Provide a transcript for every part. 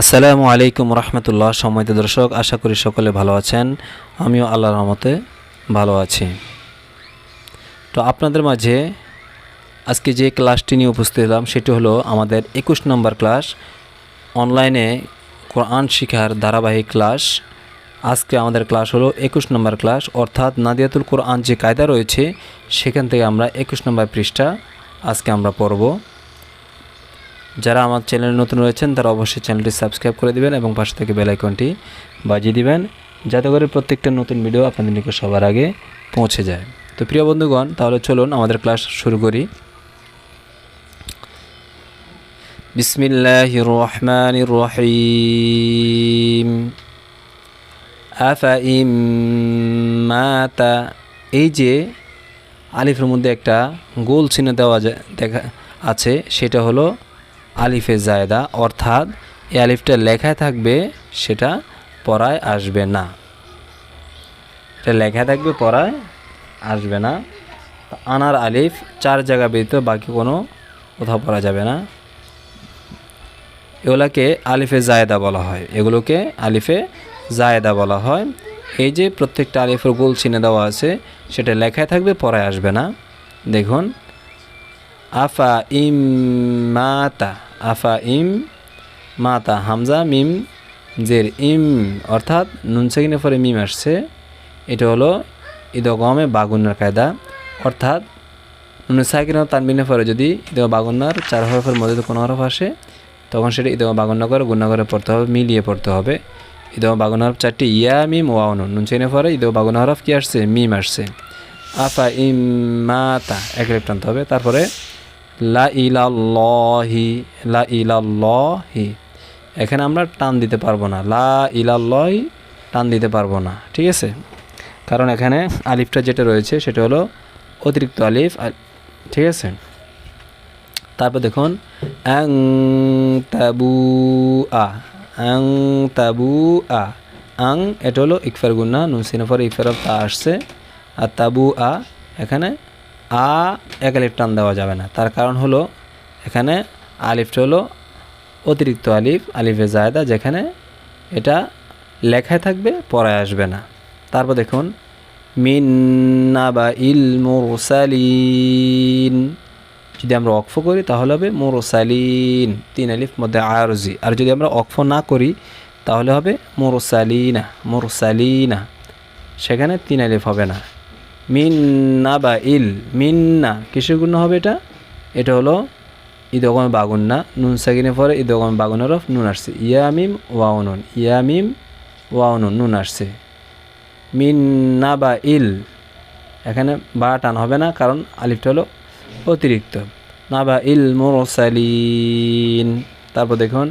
আসসালামু আলাইকুম রহমতুল্লাহ, সম্মানিত দর্শক, আশা করি সকলে ভালো আছেন। আমিও আল্লাহর রহমতে ভালো আছি। তো আপনাদের মাঝে আজকে যে ক্লাসটি নিয়ে উপস্থিত হলাম, সেটি হলো আমাদের একুশ নম্বর ক্লাস। অনলাইনে কোরআন শিখার ধারাবাহিক ক্লাস। আজকে আমাদের ক্লাস হলো একুশ নম্বর ক্লাস, অর্থাৎ নাদিয়াতুল কোরআন যে কায়দা রয়েছে, সেখান থেকে আমরা একুশ নম্বর পৃষ্ঠা আজকে আমরা পড়ব। যারা আমার চ্যানেলে নতুন রয়েছেন, তারা অবশ্যই চ্যানেলটি সাবস্ক্রাইব করে দিবেন এবং পাশে থেকে বেল আইকনটি বাজিয়ে দিবেন, যাতে করে প্রত্যেকটা নতুন ভিডিও আপনাদের নিকট সবার আগে পৌঁছে যায়। তো প্রিয় বন্ধুগণ, তাহলে চলুন আমাদের ক্লাস শুরু করি। বিসমিল্লাহির রহমানির রহিম। আফা ইম মাতা। এই যে আলিফের মধ্যে একটা গোল চিহ্ন দেওয়া যায়, দেখা আছে, সেটা হলো আলিফে জায়দা, অর্থাৎ এই আলিফটা লেখায় থাকবে, সেটা পড়ায় আসবে না। এটা লেখা থাকবে, পড়ায় আসবে না। আনার আলিফ চার জায়গা ব্যতীত বাকি কোনো কোথাও পড়া যাবে না। এগুলাকে আলিফে জায়দা বলা হয়। এগুলোকে আলিফে জায়দা বলা হয়। এই যে প্রত্যেকটা আলিফের গোল চিনে দেওয়া আছে, সেটা লেখায় থাকবে, পড়ায় আসবে না। দেখুন। আফা ইম মাতা আফা ইম, মাতা হামজা, মিম, জের ইম, অর্থাৎ নুন সেকিনে পরে মিম আসছে। এটা হলো ঈদগমে বাগুনার কায়দা। অর্থাৎ নুন সাকিন তানবিনের পরে যদি ঈদগ বাগুনার চার হরফের মধ্যে কোনো হরফ আসে, তখন সেটা ঈদগ বাগুনা করে গুণা করে পড়তে হবে, মিলিয়ে পড়তে হবে। ঈদগ বাগুনা হরফ চারটি ইয়া, মিম ওয়াউন নুন সেকিনের পরে ঈদগ বাগুনা হরফ কি আসছে? মিম আসছে। আফা ইম, মাতা, এক টানতে হবে। তারপরে লা ইলাল্লাহি লা ইলাল্লাহি। এখানে আমরা টান দিতে পারব না। লা ইলাল্লাহি, টান দিতে পারব না। ঠিক আছে? কারণ এখানে আলিফটা যেটা রয়েছে সেটা হলো অতিরিক্ত আলিফ। ঠিক আছে? তারপর দেখুন অ্যাং তাবু আ অ্যাং তাবু আ আং এটা হলো ইকফার গুন্না নুনসিনের পরে ইকফার তা আসছে। আর তাবু আ এখানে আ এক আলিফ টান দেওয়া যাবে না। তার কারণ হলো, এখানে আলিফটা হলো অতিরিক্ত আলিফ, আলিফে জায়দা, যেখানে এটা লেখায় থাকবে, পড়ায় আসবে না। তারপর দেখুন, মিন্না বা ইল মোরসালিন। যদি আমরা অক্ফ করি, তাহলে হবে মোরসালিন। তিন আলিফ মধ্যে আরজি আর যদি আমরা অক্ফ না করি, তাহলে হবে মোরসালিনা মোরসালিনা। সেখানে তিন আলিফ হবে না। মিন্না বা ইল মিন্না কিসের গুণ হবে এটা? এটা হলো ঈদগমে বাগুন্না নুন সাকিনের পরে ঈদগমে বাগুন হরফ নুন আসছে। ইয়ামিম ওয়াউনুন ইয়ামিম ওয়াউনুন নুন। আসছে। মিন্না বা ইল। এখানে বা টান হবে না, কারণ আলিফটা হলো অতিরিক্ত। না বা ইল মোরসালিন। তারপর দেখুন,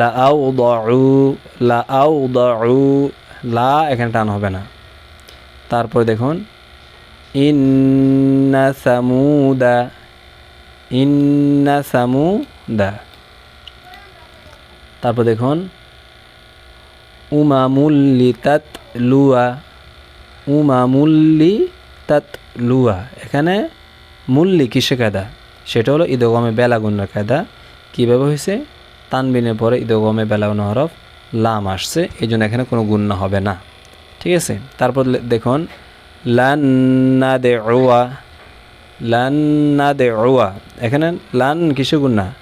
লা আউ দউ লা আউ দউ লা এখানে টান হবে না। তারপর দেখুন, ইন্না সামুদা ইন্না সামুদা। তারপর দেখুন উমামুল্লি তাত লুয়া উমামুল্লি তাত লুয়া। এখানে মুল্লি কিসে কায়দা? সেটা হলো ঈদগমে বেলাগুন্নার কায়দা। কীভাবে হয়েছে? তানবিনের পরে ঈদগমে বেলাগুন হরফ লাম আসছে এই জন্য এখানে কোনো গুণ্য হবে না। ঠিক আছে? তারপর দেখুন লান্না দে ওয়া লান্না দে ওয়া এখানে লান কিসে গুন্না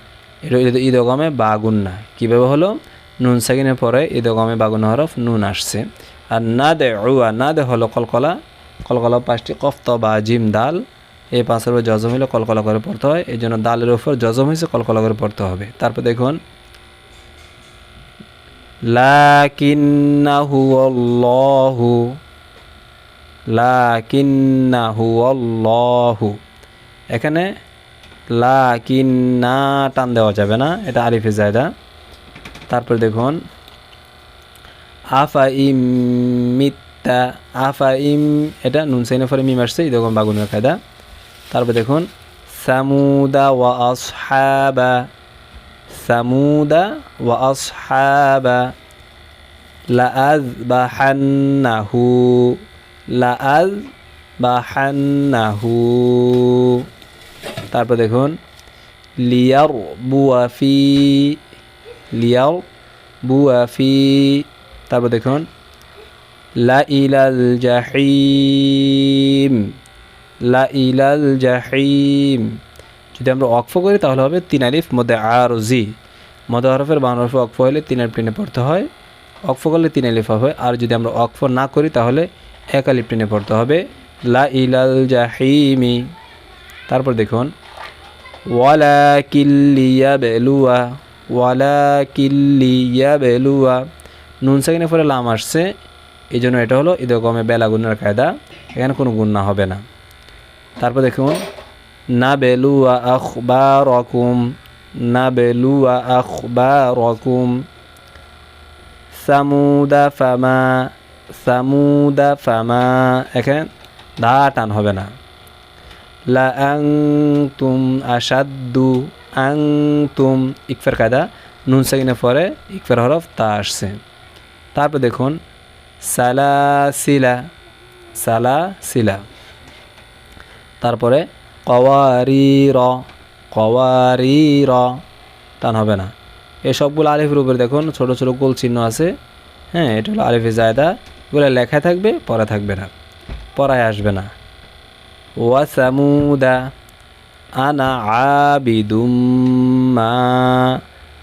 এটা ঈদ- ঈদগমে বা গুন্না কীভাবে হলো? নুন সাকিনের পরে ঈদগমে বাগুন হরফ নুন আসছে। আর না দে ওয়া না দে হলো কলকলা। কলকলা পাঁচটি কফত বা, জিম, দাল। এই পাঁচের উপর জজম হলে কলকলা করে পড়তে হয়। এই জন্য দালের উপর জজম হয়েছে কলকলা করে পড়তে হবে। তারপর দেখুন লাকিন্নাহু আল্লাহু লাকিন্নাহু আল্লাহু। এখানে লাকিন্না টান দেওয়া যাবে না, এটা আলিফে জায়দা। তারপর দেখুন, আফা ইম মিত্তা, আফা ইম, এটা নুন সাইনে ফরে মিম আসছে এরকম বাগুনের কায়দা। তারপর দেখুন, সামুদা ওয়া আসহাবা। সামুদা ওয়া আসহাবা লাআযবাহান্নাহু লাআযবাহান্নাহু তারপর দেখুন লিয়ার বুয়াফি লিয়াও বুয়া ফি। তারপর দেখুন লা ইলাল জাহিম লা ইলাল জাহিম। যদি আমরা অক্ফ করি, তাহলে হবে তিন আলিফ মধ্যে আর ও জি। মধ্য হরফের বাংলা হরফে অক্ফ হলে তিন আলিফ টেনে পড়তে হয়। অক্ফ করলে তিন আলিফ হবে। আর যদি আমরা অক্ফ না করি, তাহলে এক আলিফ টেনে পড়তে হবে। লা ইলাল জাহিমি। তারপর দেখুন। ওয়ালা কিল্লিয়া বেলুয়া ওয়ালা কিল্লিয়া বেলুয়া নুন সাকিনের পরে লাম আসছে। এই জন্য এটা হলো ঈদ কমে বেলা গুণের কায়দা। এখানে কোনো গুণ না হবে না। তারপর দেখুন। না বেলুয়া আখবা রকুম না বেলুয়া আখবা রকুম সামুদা ফামা সামুদা ফামা এখানে দা টান হবে না। লা আং তুম আসাদু আং তুম ইকফের কায়দা। নুন সাকিনের পরে ইকফের হরফ তা আসছে। তারপর দেখুন সালা সিলা সালা সিলা তারপরে কওয়ারি র কওয়ারি র টান হবে না। এই সবগুলো আলিফের উপরে দেখুন, ছোট ছোট গোল চিহ্ন আছে। হ্যাঁ এটা হলো আলিফে জায়দা। এগুলো লেখায় থাকবে, পড়া থাকবে না। পড়ায় আসবে না। ওয়াসামুদা আনা আবিদুম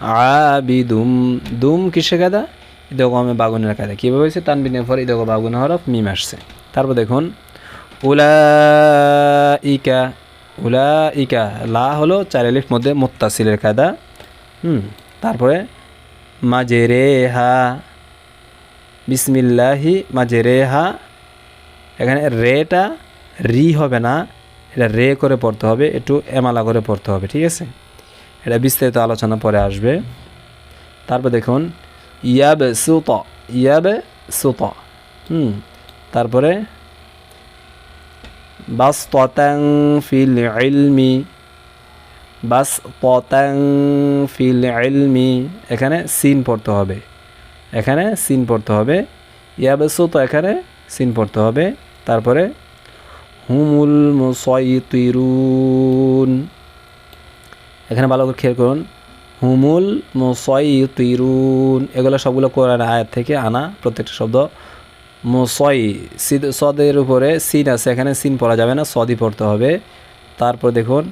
আবিদুম। দুম কিসে কাদা দেখো আমি বাগুনের কাদা কীভাবে হয়েছে? তানবিনের পরে দেখো বাগুন হরফ মিম আসছে। তারপর দেখুন উলা ইকা উলা ইকা লা হলো চার আলিফ মধ্যে মোত্তাসিলের কায়দা। হুম, তারপরে মাজেরে হা বিসমিল্লাহি মাজেরে হা এখানে রেটা রি হবে না, এটা রে করে পড়তে হবে, একটু এমালা করে পড়তে হবে, ঠিক আছে? এটা বিস্তারিত আলোচনা পরে আসবে। তারপর দেখুন ইয়াবে সুত ইয়াবে সুত হুম, তারপরে বাস ততাং ফিল ইলমি বাস ততাং ফিল ইলমি। এখানে সিন পড়তে হবে। এখানে সিন পড়তে হবে। ইয়াবে তো এখানে সিন পড়তে হবে। তারপরে হুমুল মুসাইতিরুন। এখানে ভালো করে খেয়াল করুন। হুমুল মুসাইতিরুন। এগুলো সবগুলো কোরআন আয়াত থেকে আনা প্রত্যেকটা শব্দ। মুসই সিদ, সদের উপরে সিন আছে, এখানে সিন পড়া যাবে না সদি পড়তে হবে। তারপর দেখুন,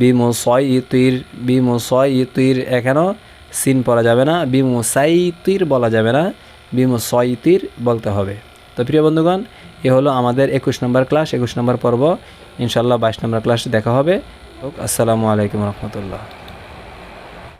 বি মুসই ইতির বি মুসই ইতির এখানেও সিন পড়া যাবে না, বি মুসাইতির বলা যাবে না, বি মুসাইতির বলতে হবে। তো প্রিয় বন্ধুগণ, এ হলো আমাদের একুশ নম্বর ক্লাস, একুশ নম্বর পর্ব। ইনশাল্লাহ বাইশ নম্বর ক্লাসে দেখা হবে। আসসালামু আলাইকুম রহমতুল্লাহ।